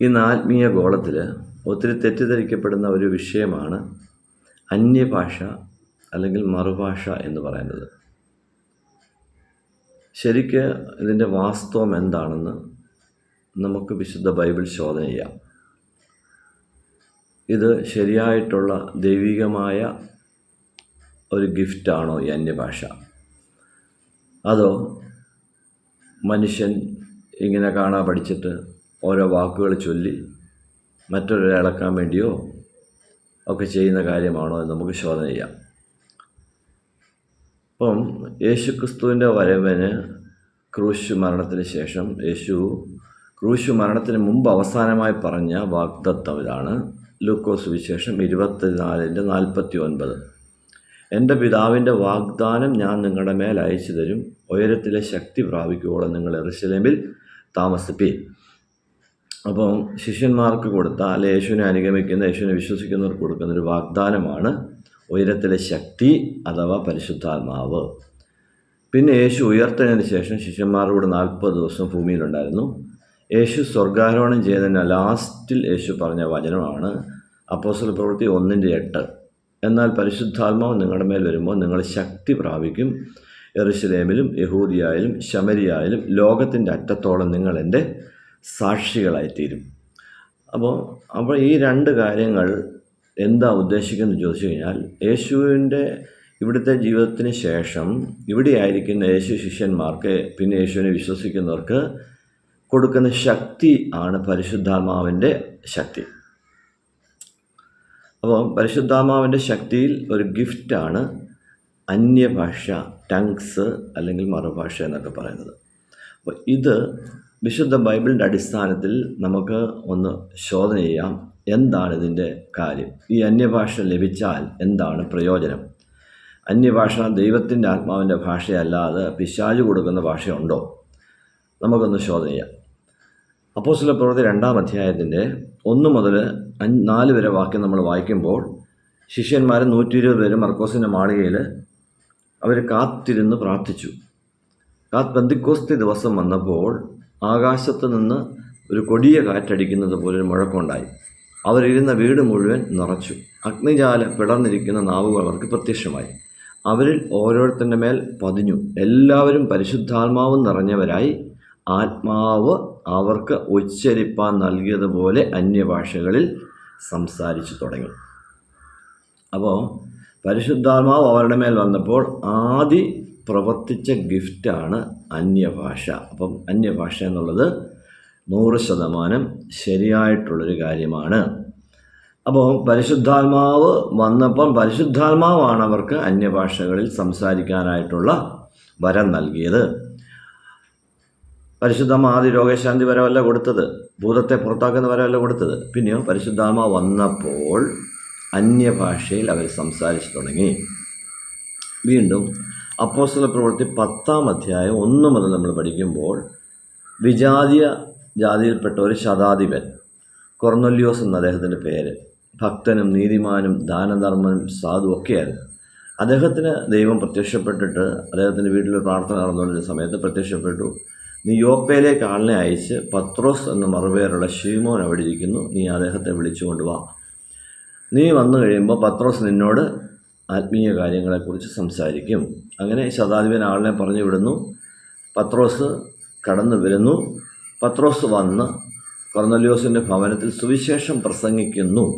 ഇന്ന് ആത്മീയ ഗോളത്തിൽ ഒത്തിരി തെറ്റിദ്ധരിക്കപ്പെടുന്ന ഒരു വിഷയമാണ് അന്യഭാഷ അല്ലെങ്കിൽ മറുഭാഷ എന്ന് പറയുന്നത്. ശരിക്ക് ഇതിന്റെ വാസ്തവം എന്താണെന്ന് നമുക്ക് വിശുദ്ധ ബൈബിൾ ശോധന ചെയ്യാം. ഇത് ശരിയായിട്ടുള്ള ദൈവികമായ ഒരു ഗിഫ്റ്റാണോ ഈ അന്യഭാഷ? അതോ മനുഷ്യൻ ഇങ്ങനെ കാണാൻ പഠിച്ചിട്ട് ഓരോ വാക്കുകൾ ചൊല്ലി മറ്റൊരാളെ ഇളക്കാൻ വേണ്ടിയോ ഒക്കെ ചെയ്യുന്ന കാര്യമാണോ എന്ന് നമുക്ക് ശോധന ചെയ്യാം. അപ്പം യേശു ക്രിസ്തുവിന്റെ വരവിന് ക്രൂശു മരണത്തിന് ശേഷം യേശു ക്രൂശു മരണത്തിന് മുമ്പ് അവസാനമായി പറഞ്ഞ വാഗ്ദത്തം ഇതാണ്. ലൂക്കോസ് വിശേഷം ഇരുപത്തിനാലിന്റെ നാൽപ്പത്തി ഒൻപത് എന്റെ പിതാവിന്റെ വാഗ്ദാനം ഞാൻ നിങ്ങളുടെ മേൽ അയച്ചു തരും ഉയരത്തിലെ ശക്തി പ്രാപിക്കുവോളം നിങ്ങൾ എറിശലേമിൽ താമസിപ്പി അപ്പം ശിഷ്യന്മാർക്ക് കൊടുത്ത അല്ലെ യേശുവിനെ അനുഗമിക്കുന്ന യേശുവിനെ വിശ്വസിക്കുന്നവർക്ക് കൊടുക്കുന്ന ഒരു വാഗ്ദാനമാണ് ഉയരത്തിലെ ശക്തി അഥവാ പരിശുദ്ധാത്മാവ്. പിന്നെ യേശു ഉയർത്തതിന് ശേഷം ശിഷ്യന്മാരോട് നാൽപ്പത് ദിവസം ഭൂമിയിലുണ്ടായിരുന്നു. യേശു സ്വർഗാരോഹണം ചെയ്തതിന് ലാസ്റ്റിൽ യേശു പറഞ്ഞ വചനമാണ് അപ്പോസ്റ്റൽ പ്രവൃത്തി ഒന്നിന്റെ എട്ട്. എന്നാൽ പരിശുദ്ധാത്മാവ് നിങ്ങളുടെ മേൽ വരുമ്പോൾ നിങ്ങൾ ശക്തി പ്രാപിക്കും. എറുശലേമിലും യഹൂദിയായാലും ശമരിയായാലും ലോകത്തിന്റെ അറ്റത്തോളം നിങ്ങൾ എന്റെ സാക്ഷികളായിത്തീരും. അപ്പോൾ അപ്പോൾ ഈ രണ്ട് കാര്യങ്ങൾ എന്താ ഉദ്ദേശിക്കുന്നത് ചോദിച്ചു കഴിഞ്ഞാൽ യേശുവിന്റെ ഇവിടുത്തെ ജീവിതത്തിന് ശേഷം ഇവിടെ ആയിരിക്കുന്ന യേശു ശിഷ്യന്മാർക്ക് പിന്നെ യേശുവിനെ വിശ്വസിക്കുന്നവർക്ക് കൊടുക്കുന്ന ശക്തി ആണ് പരിശുദ്ധാത്മാവിന്റെ ശക്തി. അപ്പോൾ പരിശുദ്ധാത്മാവിന്റെ ശക്തിയിൽ ഒരു ഗിഫ്റ്റാണ് അന്യഭാഷ ടങ്സ് അല്ലെങ്കിൽ മറുഭാഷ എന്നൊക്കെ പറയുന്നത്. അപ്പോൾ ഇത് വിശുദ്ധ ബൈബിളിന്റെ അടിസ്ഥാനത്തിൽ നമുക്ക് ഒന്ന് ശോധന ചെയ്യാം. എന്താണ് ഇതിന്റെ കാര്യം? ഈ അന്യഭാഷ ലഭിച്ചാൽ എന്താണ് പ്രയോജനം? അന്യഭാഷ ദൈവത്തിന്റെ ആത്മാവിന്റെ ഭാഷയല്ലാതെ പിശാചു കൊടുക്കുന്ന ഭാഷയുണ്ടോ? നമുക്കൊന്ന് ശോധന ചെയ്യാം. അപ്പോൾ ചില പ്രവൃത്തി രണ്ടാം അധ്യായത്തിന്റെ ഒന്ന് മുതൽ നാല് വരെ വാക്യം നമ്മൾ വായിക്കുമ്പോൾ ശിഷ്യന്മാർ നൂറ്റി ഇരുപത് പേര് മർക്കോസിന്റെ മാളികയിൽ അവർ കാത്തിരുന്ന് പ്രാർത്ഥിച്ചു. കാത്ത് ബന്ധിക്കോസ്തി ദിവസം വന്നപ്പോൾ ആകാശത്ത് നിന്ന് ഒരു കൊടിയ കാറ്റടിക്കുന്നത് പോലെ ഒരു മുഴക്കമുണ്ടായി. അവരിരുന്ന വീട് മുഴുവൻ നിറച്ചു. അഗ്നിജാല പിടർന്നിരിക്കുന്ന നാവുകൾ അവർക്ക് പ്രത്യക്ഷമായി. അവരിൽ ഓരോരുത്തരുടെ മേൽ പതിഞ്ഞു. എല്ലാവരും പരിശുദ്ധാത്മാവ് നിറഞ്ഞവരായി. ആത്മാവ് അവർക്ക് ഉച്ചരിപ്പാൻ നൽകിയതുപോലെ അന്യഭാഷകളിൽ സംസാരിച്ചു തുടങ്ങി. അപ്പോൾ പരിശുദ്ധാത്മാവ് അവരുടെ മേൽ വന്നപ്പോൾ ആദ്യ പ്രവർത്തിച്ച ഗിഫ്റ്റാണ് അന്യഭാഷ. അപ്പം അന്യഭാഷ എന്നുള്ളത് നൂറ് ശതമാനം ശരിയായിട്ടുള്ളൊരു കാര്യമാണ്. അപ്പോൾ പരിശുദ്ധാത്മാവ് വന്നപ്പം പരിശുദ്ധാത്മാവാണ് അവർക്ക് അന്യഭാഷകളിൽ സംസാരിക്കാനായിട്ടുള്ള വരം നൽകിയത്. പരിശുദ്ധമ്മ ആദ്യ രോഗശാന്തി വരമല്ല കൊടുത്തത്. ഭൂതത്തെ പുറത്താക്കുന്ന വരമല്ല കൊടുത്തത്. പിന്നെയോ പരിശുദ്ധാത്മ വന്നപ്പോൾ അന്യഭാഷയിൽ അവർ സംസാരിച്ചു തുടങ്ങി. വീണ്ടും അപ്പോസ്തല പ്രവൃത്തി പത്താം അധ്യായം ഒന്ന് മുതൽ നമ്മൾ പഠിക്കുമ്പോൾ വിജാതീയ ജാതിയിൽപ്പെട്ട ഒരു ശതാധിപൻ കൊർന്നൊല്യോസ് എന്ന അദ്ദേഹത്തിന്റെ പേര് ഭക്തനും നീതിമാനും ദാനധർമ്മനും സാധു ഒക്കെയായിരുന്നു. അദ്ദേഹത്തിന് ദൈവം പ്രത്യക്ഷപ്പെട്ടിട്ട് അദ്ദേഹത്തിന്റെ വീട്ടിൽ പ്രാർത്ഥന നടന്നുകൊണ്ടിരുന്ന സമയത്ത് പ്രത്യക്ഷപ്പെട്ടു. നീ യോപ്പയിലേക്ക് ആളിനെ അയച്ച് പത്രോസ് എന്ന മറുപേരുള്ള ഷീമോൻ അവിടെ ഇരിക്കുന്നു. നീ അദ്ദേഹത്തെ വിളിച്ചു കൊണ്ടുവാ നീ വന്നു കഴിയുമ്പോൾ പത്രോസ് നിന്നോട് ആത്മീയ കാര്യങ്ങളെക്കുറിച്ച് സംസാരിക്കും. അങ്ങനെ ശതാധിപൻ ആളിനെ പറഞ്ഞു വിടുന്നു. പത്രോസ് കടന്നു വരുന്നു. പത്രോസ് വന്ന് കൊർന്നല്യോസിന്റെ ഭവനത്തിൽ സുവിശേഷം പ്രസംഗിക്കുന്നു.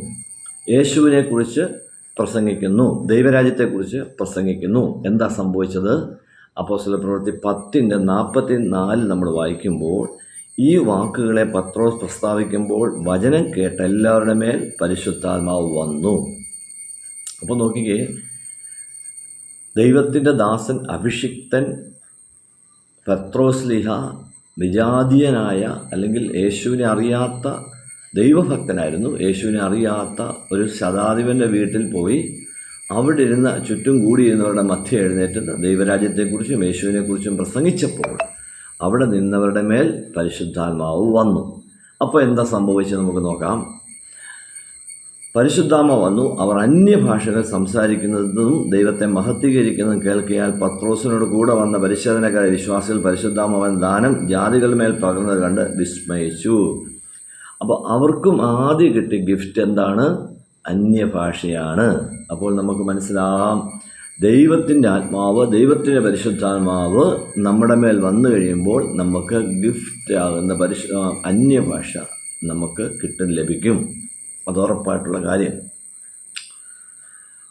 യേശുവിനെക്കുറിച്ച് പ്രസംഗിക്കുന്നു. ദൈവരാജ്യത്തെക്കുറിച്ച് പ്രസംഗിക്കുന്നു. എന്താ സംഭവിച്ചത്? അപ്പോസ്തല പ്രവൃത്തി പത്തിന്റെ നാൽപ്പത്തി നാലിൽ നമ്മൾ വായിക്കുമ്പോൾ ഈ വാക്കുകളെ പത്രോസ് പ്രസ്താവിക്കുമ്പോൾ വചനം കേട്ട എല്ലാവരുടെ മേൽ പരിശുദ്ധാത്മാവ് വന്നു. അപ്പോൾ നോക്കിക്കേ ദൈവത്തിന്റെ ദാസൻ അഭിഷിക്തൻ പത്രോസ്ലിഹ വിജാതീയനായ അല്ലെങ്കിൽ യേശുവിനെ അറിയാത്ത ദൈവഭക്തനായിരുന്നു. യേശുവിനെ അറിയാത്ത ഒരു ശതാധിപന്റെ വീട്ടിൽ പോയി അവിടെ ഇരുന്ന ചുറ്റും കൂടിയിരുന്നവരുടെ മധ്യ എഴുന്നേറ്റ് ദൈവരാജ്യത്തെക്കുറിച്ചും യേശുവിനെക്കുറിച്ചും പ്രസംഗിച്ചപ്പോൾ അവിടെ നിന്നവരുടെ മേൽ പരിശുദ്ധാത്മാവ് വന്നു. അപ്പോൾ എന്താ സംഭവിച്ചത് നമുക്ക് നോക്കാം. പരിശുദ്ധാമ അവർ അന്യഭാഷകൾ സംസാരിക്കുന്നതും ദൈവത്തെ മഹത്വീകരിക്കുന്നതും കേൾക്കിയാൽ പത്രോസിനോട് കൂടെ വന്ന പരിശോധനക്കാരെ വിശ്വാസികൾ പരിശുദ്ധാമവൻ ദാനം ജാതികൾ മേൽ പകർന്നത് കണ്ട് വിസ്മയിച്ചു. അപ്പോൾ അവർക്കും ആദ്യം കിട്ടിയ ഗിഫ്റ്റ് എന്താണ്? അന്യഭാഷയാണ്. അപ്പോൾ നമുക്ക് മനസ്സിലാകാം. ദൈവത്തിന്റെ ആത്മാവ് ദൈവത്തിന്റെ പരിശുദ്ധാത്മാവ് നമ്മുടെ മേൽ വന്നു കഴിയുമ്പോൾ നമുക്ക് ഗിഫ്റ്റ് ആകുന്ന പരിശു അന്യഭാഷ നമുക്ക് കിട്ടും ലഭിക്കും. അത് ഉറപ്പായിട്ടുള്ള കാര്യം.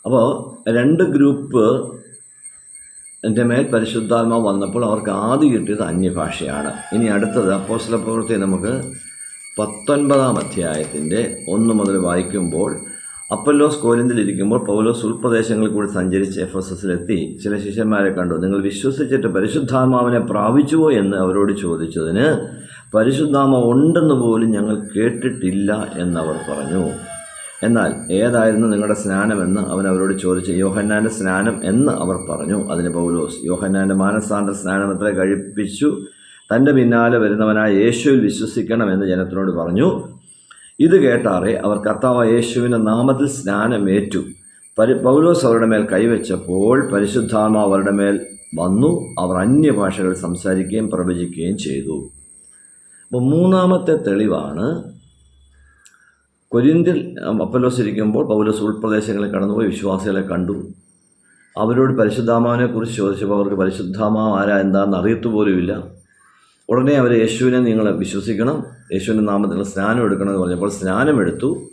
അപ്പോൾ രണ്ട് ഗ്രൂപ്പ് എന്റെ മേൽ പരിശുദ്ധാത്മാവ് വന്നപ്പോൾ അവർക്ക് ആദ്യം കിട്ടിയത് അന്യഭാഷയാണ്. ഇനി അടുത്തത് അപ്പോസ്ല പ്രവൃത്തി നമുക്ക് പത്തൊൻപതാം അധ്യായത്തിന്റെ ഒന്ന് മുതൽ വായിക്കുമ്പോൾ അപ്പല്ലോസ് കോരിന്തിലിരിക്കുമ്പോൾ പൗലോസ് ഉൾപ്രദേശങ്ങളിൽ കൂടി സഞ്ചരിച്ച് എഫ് എസ് എസിലെത്തി ചില ശിഷ്യന്മാരെ കണ്ടു. നിങ്ങൾ വിശ്വസിച്ചിട്ട് പരിശുദ്ധാത്മാവിനെ പ്രാപിച്ചുവോ? എന്ന് അവരോട് ചോദിച്ചതിന് പരിശുദ്ധാത്മ ഉണ്ടെന്ന് പോലും ഞങ്ങൾ കേട്ടിട്ടില്ല എന്നവർ പറഞ്ഞു. എന്നാൽ ഏതായിരുന്നു നിങ്ങളുടെ സ്നാനമെന്ന് അവൻ അവരോട് ചോദിച്ചു. യോഹന്നാന്റെ സ്നാനം എന്ന് അവർ പറഞ്ഞു. അതിന് പൗലോസ് യോഹന്നാന്റെ മാനസാന്ത സ്നാനമത്ര കഴിപ്പിച്ചു? തന്റെ പിന്നാലെ വരുന്നവനായ യേശുവിൽ വിശ്വസിക്കണമെന്ന് ജനത്തിനോട് പറഞ്ഞു. ഇത് കേട്ടാറെ അവർ കർത്താവ് യേശുവിന്റെ നാമത്തിൽ സ്നാനമേറ്റു. പരി പൗലോസ് അവരുടെ മേൽ കൈവച്ചപ്പോൾ പരിശുദ്ധാത്മ അവരുടെ മേൽ വന്നു. അവർ അന്യഭാഷകൾ സംസാരിക്കുകയും പ്രവചിക്കുകയും ചെയ്തു. അപ്പോൾ മൂന്നാമത്തെ തെളിവാണ് കൊരിന്തിൽ അപ്പലോസ് ഇരിക്കുമ്പോൾ പൗലോസ് ഉൾപ്രദേശങ്ങളിൽ കടന്നുപോയി വിശ്വാസികളെ കണ്ടു. അവരോട് പരിശുദ്ധാമാവിനെ കുറിച്ച് ചോദിച്ചപ്പോൾ അവർക്ക് പരിശുദ്ധാമാവ് ആരാ എന്താണെന്ന് അറിയത്തു പോലുമില്ല. ഉടനെ അവർ യേശുവിനെ നിങ്ങൾ വിശ്വസിക്കണം യേശുവിന്റെ നാമത്തിൽ സ്നാനം എടുക്കണം എന്ന് പറഞ്ഞപ്പോൾ സ്നാനമെടുത്തു.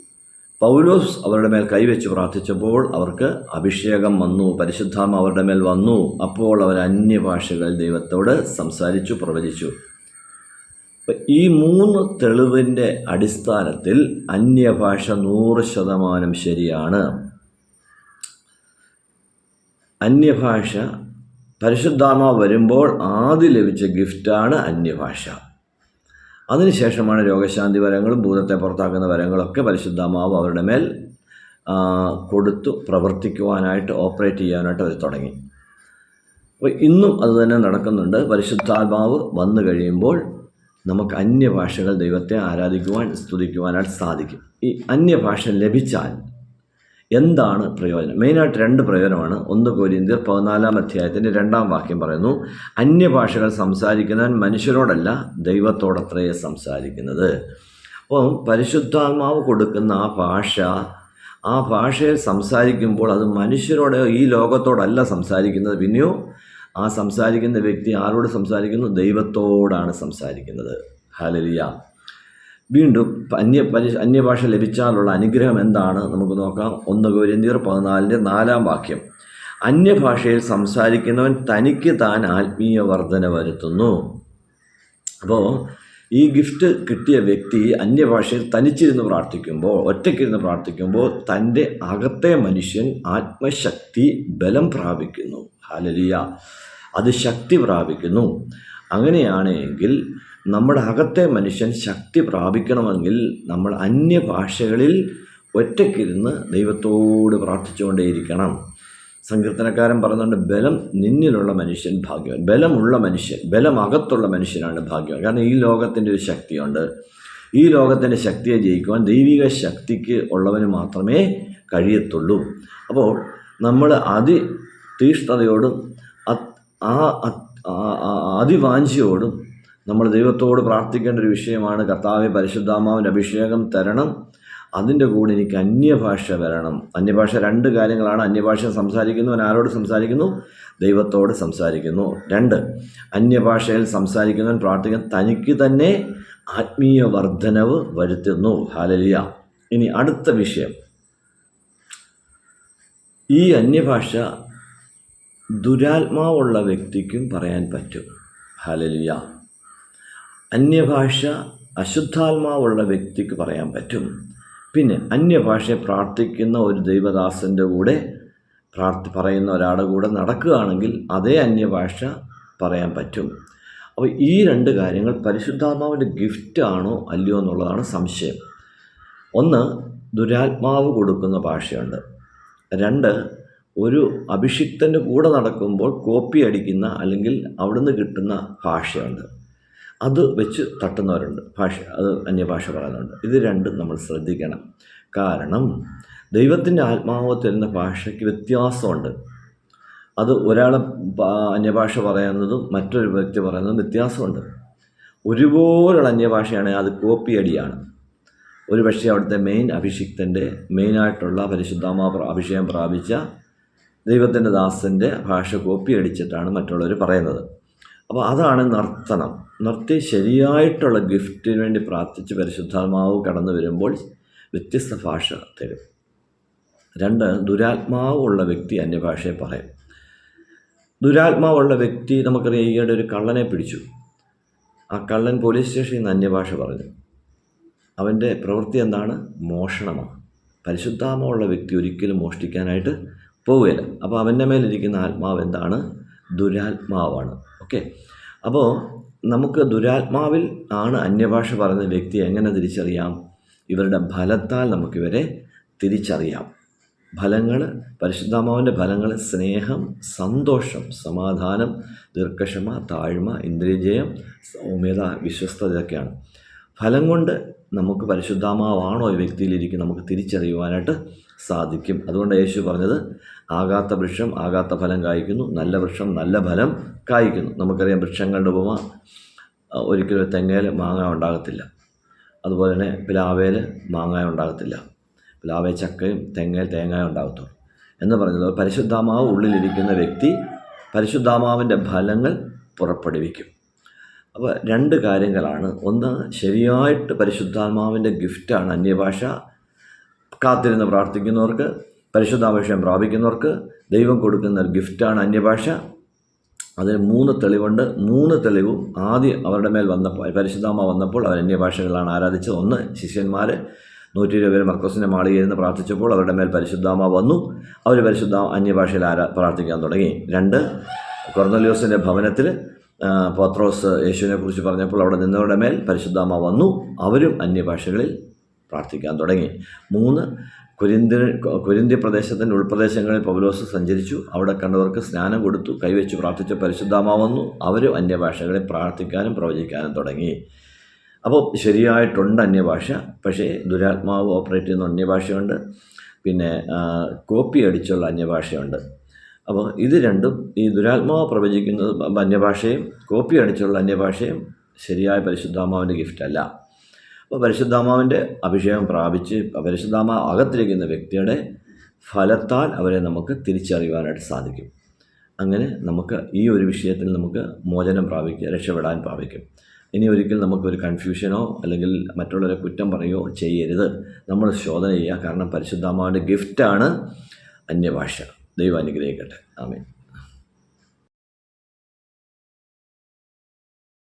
പൗലോസ് അവരുടെ മേൽ കൈവച്ച് പ്രാർത്ഥിച്ചപ്പോൾ അവർക്ക് അഭിഷേകം വന്നു പരിശുദ്ധാമ അവരുടെ മേൽ വന്നു. അപ്പോൾ അവർ അന്യഭാഷകൾ ദൈവത്തോട് സംസാരിച്ചു പ്രവചിച്ചു. ഈ മൂന്ന് തെളിവിന്റെ അടിസ്ഥാനത്തിൽ അന്യഭാഷ നൂറ് ശതമാനം ശരിയാണ്. അന്യഭാഷ പരിശുദ്ധാമ വരുമ്പോൾ ആദ്യം ലഭിച്ച ഗിഫ്റ്റാണ് അന്യഭാഷ. അതിനുശേഷമാണ് രോഗശാന്തി വരങ്ങളും ഭൂതത്തെ പുറത്താക്കുന്ന വരങ്ങളൊക്കെ പരിശുദ്ധാമാവ് അവരുടെ മേൽ കൊടുത്തു പ്രവർത്തിക്കുവാനായിട്ട് ഓപ്പറേറ്റ് ചെയ്യാനായിട്ട് അവർ തുടങ്ങി. അപ്പോൾ ഇന്നും അതുതന്നെ നടക്കുന്നുണ്ട്. പരിശുദ്ധാത്മാവ് വന്നു കഴിയുമ്പോൾ നമുക്ക് അന്യഭാഷകൾ ദൈവത്തെ ആരാധിക്കുവാൻ സ്തുതിക്കുവാനായിട്ട് സാധിക്കും. ഈ അന്യഭാഷ ലഭിച്ചാൽ എന്താണ് പ്രയോജനം? മെയിനായിട്ട് രണ്ട് പ്രയോജനമാണ്. ഒന്ന് കോരിന്ത്യർ പതിനാലാം അധ്യായത്തിന്റെ രണ്ടാം വാക്യം പറയുന്നു അന്യഭാഷകൾ സംസാരിക്കുന്നവൻ മനുഷ്യരോടല്ല ദൈവത്തോടത്രയെ സംസാരിക്കുന്നത്. അപ്പം പരിശുദ്ധാത്മാവ് കൊടുക്കുന്ന ആ ഭാഷ ആ ഭാഷയിൽ സംസാരിക്കുമ്പോൾ അത് മനുഷ്യരോടെയോ ഈ ലോകത്തോടല്ല സംസാരിക്കുന്നത്. പിന്നെയോ ആ സംസാരിക്കുന്ന വ്യക്തി ആരോട് സംസാരിക്കുന്നു? ദൈവത്തോടാണ് സംസാരിക്കുന്നത്. ഹലലിയ വീണ്ടും അന്യ പരി അന്യഭാഷ ലഭിച്ചാലുള്ള അനുഗ്രഹം എന്താണ്? നമുക്ക് നോക്കാം. ഒന്ന് കോരിന്തിയർ പതിനാലിന്റെ നാലാം വാക്യം. അന്യഭാഷയിൽ സംസാരിക്കുന്നവൻ തനിക്ക് താൻ ആത്മീയ വർധന വരുത്തുന്നു. അപ്പോൾ ഈ ഗിഫ്റ്റ് കിട്ടിയ വ്യക്തി അന്യഭാഷയിൽ തനിച്ചിരുന്ന് പ്രാർത്ഥിക്കുമ്പോൾ ഒറ്റയ്ക്കിരുന്ന് പ്രാർത്ഥിക്കുമ്പോൾ തന്റെ അകത്തെ മനുഷ്യൻ ആത്മശക്തി ബലം പ്രാപിക്കുന്നു. ഹാലലിയ. അത് ശക്തി പ്രാപിക്കുന്നു. അങ്ങനെയാണെങ്കിൽ നമ്മുടെ അകത്തെ മനുഷ്യൻ ശക്തി പ്രാപിക്കണമെങ്കിൽ നമ്മൾ അന്യഭാഷകളിൽ ഒറ്റയ്ക്കിരുന്ന് ദൈവത്തോട് പ്രാർത്ഥിച്ചുകൊണ്ടേയിരിക്കണം. സങ്കീർത്തനക്കാരൻ പറയുന്നുണ്ട് ബലം നിന്നിലുള്ള മനുഷ്യൻ ഭാഗ്യവാൻ. ബലമുള്ള മനുഷ്യൻ ബലം അകത്തുള്ള മനുഷ്യനാണ് ഭാഗ്യവാൻ. കാരണം ഈ ലോകത്തിന്റെ ഒരു ശക്തിയുണ്ട്. ഈ ലോകത്തിന്റെ ശക്തിയെ ജയിക്കുവാൻ ദൈവിക ശക്തിക്ക് ഉള്ളവന് മാത്രമേ കഴിയത്തുള്ളൂ. അപ്പോൾ നമ്മൾ അതി തീഷ്ണതയോടും ആ അതിവാഞ്ചിയോടും നമ്മൾ ദൈവത്തോട് പ്രാർത്ഥിക്കേണ്ട ഒരു വിഷയമാണ് കർത്താവ് പരിശുദ്ധാമാവിന്റെ അഭിഷേകം തരണം. അതിന്റെ കൂടെ എനിക്ക് അന്യഭാഷ വരണം. അന്യഭാഷ രണ്ട് കാര്യങ്ങളാണ്. അന്യഭാഷ സംസാരിക്കുന്നവൻ ആരോട് സംസാരിക്കുന്നു? ദൈവത്തോട് സംസാരിക്കുന്നു. രണ്ട് അന്യഭാഷയിൽ സംസാരിക്കുന്നവൻ പ്രാർത്ഥിക്കുന്ന തനിക്ക് തന്നെ ആത്മീയ വർധനവ് വരുത്തുന്നു. ഹാലലിയ ഇനി അടുത്ത വിഷയം. ഈ അന്യഭാഷ ദുരാത്മാവുള്ള വ്യക്തിക്കും പറയാൻ പറ്റും. ഹലലിയ അന്യഭാഷ അശുദ്ധാത്മാവുള്ള വ്യക്തിക്ക് പറയാൻ പറ്റും. പിന്നെ അന്യഭാഷയെ പ്രാർത്ഥിക്കുന്ന ഒരു ദൈവദാസന്റെ കൂടെ പ്രാർത്ഥി പറയുന്ന ഒരാളുടെ കൂടെ നടക്കുകയാണെങ്കിൽ അതേ അന്യഭാഷ പറയാൻ പറ്റും. അപ്പോൾ ഈ രണ്ട് കാര്യങ്ങൾ പരിശുദ്ധാത്മാവിന്റെ ഗിഫ്റ്റ് ആണോ അല്ലയോ എന്നുള്ളതാണ് സംശയം. ഒന്ന് ദുരാത്മാവ് കൊടുക്കുന്ന ഭാഷയുണ്ട്. രണ്ട് ഒരു അഭിഷിക്തന്റെ കൂടെ നടക്കുമ്പോൾ കോപ്പി അടിക്കുന്ന അല്ലെങ്കിൽ അവിടുന്ന് കിട്ടുന്ന ഭാഷയുണ്ട്. അത് വെച്ച് തട്ടുന്നവരുണ്ട്. ഭാഷ അത് അന്യഭാഷ പറയുന്നുണ്ട് ഇത് രണ്ടും നമ്മൾ ശ്രദ്ധിക്കണം. കാരണം ദൈവത്തിന്റെ ആത്മാവ് തരുന്ന ഭാഷയ്ക്ക് വ്യത്യാസമുണ്ട്. അത് ഒരാളെ അന്യഭാഷ പറയുന്നതും മറ്റൊരു വ്യക്തി പറയുന്നതും വ്യത്യാസമുണ്ട്. ഒരുപോലുള്ള അന്യഭാഷയാണെങ്കിൽ അത് കോപ്പി അടിയാണ് ഒരു പക്ഷേ അവിടുത്തെ മെയിൻ അഭിഷിക്തന്റെ മെയിനായിട്ടുള്ള പരിശുദ്ധാമ പ്ര- അഭിഷേകം പ്രാപിച്ച ദൈവത്തിന്റെ ദാസന്റെ ഭാഷ കോപ്പി അടിച്ചിട്ടാണ് മറ്റുള്ളവർ പറയുന്നത്. അപ്പോൾ അതാണ് നർത്തനം. നിർത്തി ശരിയായിട്ടുള്ള ഗിഫ്റ്റിന് വേണ്ടി പ്രാർത്ഥിച്ച് പരിശുദ്ധാത്മാവ് കടന്നു വരുമ്പോൾ വ്യത്യസ്ത ഭാഷ തരും. രണ്ട് ദുരാത്മാവുള്ള വ്യക്തി അന്യഭാഷയെ പറയും. ദുരാത്മാവുള്ള വ്യക്തി നമുക്കറിയാം ഈയിടെ ഒരു കള്ളനെ പിടിച്ചു. ആ കള്ളൻ പോലീസ് സ്റ്റേഷനിൽ നിന്ന് അന്യഭാഷ പറഞ്ഞു. അവന്റെ പ്രവൃത്തി എന്താണ്? മോഷണമാണ്. പരിശുദ്ധാത്മാവുള്ള വ്യക്തി ഒരിക്കലും മോഷ്ടിക്കാനായിട്ട് പോവുകയില്ല. അപ്പോൾ അവന്റെ മേലിരിക്കുന്ന ആത്മാവ് എന്താണ്? ദുരാത്മാവാണ്. ഓക്കെ? അപ്പോൾ നമുക്ക് ദുരാത്മാവിൽ ആണ് അന്യഭാഷ പറയുന്ന വ്യക്തി എങ്ങനെ തിരിച്ചറിയാം? ഇവരുടെ ഫലത്താൽ നമുക്കിവരെ തിരിച്ചറിയാം. ഫലങ്ങൾ പരിശുദ്ധാത്മാവിന്റെ ഫലങ്ങൾ സ്നേഹം സന്തോഷം സമാധാനം ദീർഘക്ഷമ താഴ്മ ഇന്ദ്രിയജയം സൗമ്യത വിശ്വസ്തത ഇതൊക്കെയാണ്. ഫലം കൊണ്ട് നമുക്ക് പരിശുദ്ധാത്മാവാണോ ഈ വ്യക്തിയിലിരിക്കും നമുക്ക് തിരിച്ചറിയുവാനായിട്ട് സാധിക്കും. അതുകൊണ്ട് യേശു പറഞ്ഞത് ആകാത്ത വൃക്ഷം ആകാത്ത ഫലം കായ്ക്കുന്നു നല്ല വൃക്ഷം നല്ല ഫലം കായ്ക്കുന്നു. നമുക്കറിയാം വൃക്ഷങ്ങളുടെ ഉപമ ഒരിക്കലും തെങ്ങയിൽ മാങ്ങ ഉണ്ടാകത്തില്ല. അതുപോലെ തന്നെ പ്ലാവേൽ മാങ്ങ ഉണ്ടാകത്തില്ല. പ്ലാവേ ചക്കയും തെങ്ങയിൽ തേങ്ങ ഉണ്ടാകത്തുള്ളൂ എന്ന് പറഞ്ഞത്. പരിശുദ്ധാമാവ് ഉള്ളിലിരിക്കുന്ന വ്യക്തി പരിശുദ്ധാമാവിന്റെ ഫലങ്ങൾ പുറപ്പെടുവിക്കും. അപ്പോൾ രണ്ട് കാര്യങ്ങളാണ്. ഒന്ന് ശരിയായിട്ട് പരിശുദ്ധാത്മാവിന്റെ ഗിഫ്റ്റാണ് അന്യഭാഷ കാത്തിരുന്ന് പ്രാർത്ഥിക്കുന്നവർക്ക് പരിശുദ്ധാഭിഷേകം പ്രാപിക്കുന്നവർക്ക് ദൈവം കൊടുക്കുന്ന ഒരു ഗിഫ്റ്റാണ് അന്യഭാഷ. അതിന് മൂന്ന് തെളിവുണ്ട്. മൂന്ന് തെളിവും ആദ്യം അവരുടെ മേൽ വന്നപ്പോൾ പരിശുദ്ധാമ വന്നപ്പോൾ അവർ അന്യഭാഷകളാണ് ആരാധിച്ചത്. ഒന്ന് ശിഷ്യന്മാർ നൂറ്റി ഇരുപത് പേര് മർക്കോസിന്റെ മാളികയിൽ നിന്ന് പ്രാർത്ഥിച്ചപ്പോൾ അവരുടെ മേൽ പരിശുദ്ധാമ വന്നു. അവർ പരിശുദ്ധ അന്യഭാഷയിൽ ആരാ പ്രാർത്ഥിക്കാൻ തുടങ്ങി. രണ്ട് കൊർന്നലിയോസിന്റെ ഭവനത്തിൽ പോത്രോസ് യേശുവിനെക്കുറിച്ച് പറഞ്ഞപ്പോൾ അവിടെ നിന്നവരുടെ മേൽ പരിശുദ്ധാമ വന്നു. അവരും അന്യഭാഷകളിൽ പ്രാർത്ഥിക്കാൻ തുടങ്ങി. മൂന്ന് കുരിന്തി കുരിന്തി പ്രദേശത്തിന്റെ ഉൾപ്രദേശങ്ങളിൽ പൗലോസ് സഞ്ചരിച്ചു. അവിടെ കണ്ടവർക്ക് സ്നാനം കൊടുത്തു കൈവച്ച് പ്രാർത്ഥിച്ച പരിശുദ്ധാമ വന്നു അവരും അന്യഭാഷകളിൽ പ്രാർത്ഥിക്കാനും പ്രവചിക്കാനും തുടങ്ങി. അപ്പോൾ ശരിയായിട്ടുണ്ട് അന്യഭാഷ. പക്ഷേ ദുരാത്മാവ് ഓപ്പറേറ്റ് ചെയ്യുന്ന അന്യഭാഷയുണ്ട്. പിന്നെ കോപ്പി അടിച്ചുള്ള അന്യഭാഷയുണ്ട്. അപ്പോൾ ഇത് രണ്ടും ഈ ദുരാത്മാവ് പ്രവചിക്കുന്നത് അന്യഭാഷയും കോപ്പി അടിച്ചുള്ള അന്യഭാഷയും ശരിയായ പരിശുദ്ധാമാവിന്റെ ഗിഫ്റ്റല്ല. അപ്പോൾ പരിശുദ്ധാമാവിന്റെ അഭിഷേകം പ്രാപിച്ച് പരിശുദ്ധാത്മാവ് അകത്തിരിക്കുന്ന വ്യക്തിയുടെ ഫലത്താൽ അവരെ നമുക്ക് തിരിച്ചറിയുവാനായിട്ട് സാധിക്കും. അങ്ങനെ നമുക്ക് ഈ ഒരു വിഷയത്തിൽ നമുക്ക് മോചനം പ്രാപിക്കുക രക്ഷപ്പെടാൻ പ്രാപിക്കും. ഇനി ഒരിക്കൽ നമുക്കൊരു കൺഫ്യൂഷനോ അല്ലെങ്കിൽ മറ്റുള്ളവരെ കുറ്റം പറയുകയോ ചെയ്യരുത്. നമ്മൾ ശോധന ചെയ്യുക. കാരണം പരിശുദ്ധാമാവിന്റെ ഗിഫ്റ്റാണ് അന്യഭാഷ. ദൈവം അനുഗ്രഹിക്കട്ടെ. ആമേൻ.